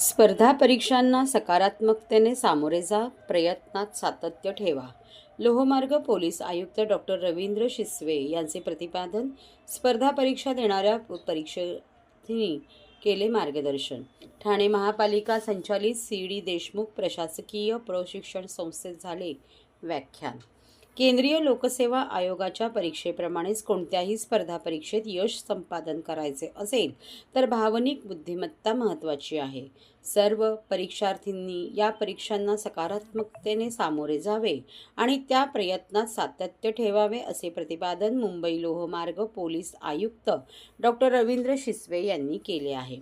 स्पर्धा परीक्षांना सकारात्मकतेने सामोरे जा प्रयत्नात सातत्य ठेवा. लोहमार्ग पोलीस आयुक्त डॉक्टर रवींद्र शिसवे यांचे प्रतिपादन स्पर्धा परीक्षा देणाऱ्या परीक्षार्थींनी केले मार्गदर्शन. ठाणे महापालिका संचालित सी. डी. देशमुख प्रशासकीय प्रशिक्षण संस्थेत झाले व्याख्यान. केंद्रीय लोकसेवा आयोगाच्या परीक्षेप्रमाणेच कोणत्याही स्पर्धा परीक्षेत यश संपादन करायचे असेल तर भावनिक बुद्धिमत्ता महत्त्वाची आहे. सर्व परीक्षार्थींनी या परीक्षांना सकारात्मकतेने सामोरे जावे आणि त्या प्रयत्नात सातत्य ठेवावे असे प्रतिपादन मुंबई लोहमार्ग पोलीस आयुक्त डॉक्टर रवींद्र शिसवे यांनी केले आहे.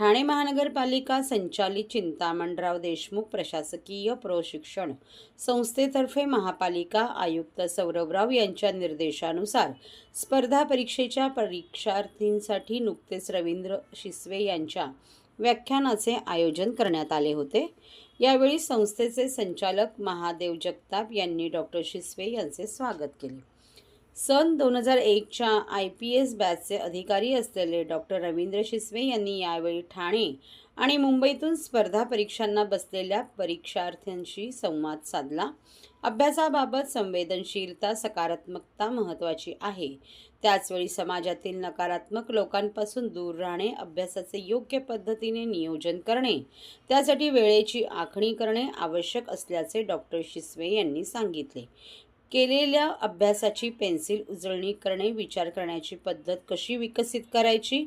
ठाणे महानगरपालिका संचालित चिंतामणराव देशमुख प्रशासकीय प्रशिक्षण संस्थेतर्फे महापालिका आयुक्त सौरभराव यांच्या निर्देशानुसार स्पर्धा परीक्षेच्या परीक्षार्थींसाठी नुकतेच रवींद्र शिसवे यांच्या व्याख्यानाचे आयोजन करण्यात आले होते. यावेळी संस्थेचे संचालक महादेव जगताप यांनी डॉक्टर शिसवे यांचे स्वागत केले. सन दोन हजार एकच्या आय पी एस बॅचचे अधिकारी असलेले डॉक्टर रवींद्र शिसवे यांनी यावेळी ठाणे आणि मुंबईतून स्पर्धा परीक्षांना बसलेल्या परीक्षार्थ्यांशी संवाद साधला. अभ्यासाबाबत संवेदनशीलता सकारात्मकता महत्त्वाची आहे. त्याचवेळी समाजातील नकारात्मक लोकांपासून दूर राहणे अभ्यासाचे योग्य पद्धतीने नियोजन करणे त्यासाठी वेळेची आखणी करणे आवश्यक असल्याचे डॉक्टर शिसवे यांनी सांगितले. केलेल्या अभ्यासाची पेन्सिल उजळणी करणे विचार करण्याची पद्धत कशी विकसित करायची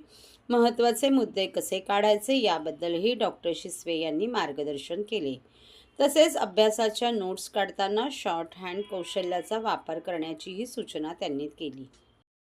महत्त्वाचे मुद्दे कसे काढायचे याबद्दलही डॉक्टर शिसवे यांनी मार्गदर्शन केले. तसेच अभ्यासाच्या नोट्स काढताना शॉर्ट हँड कौशल्याचा वापर करण्याचीही सूचना त्यांनी केली.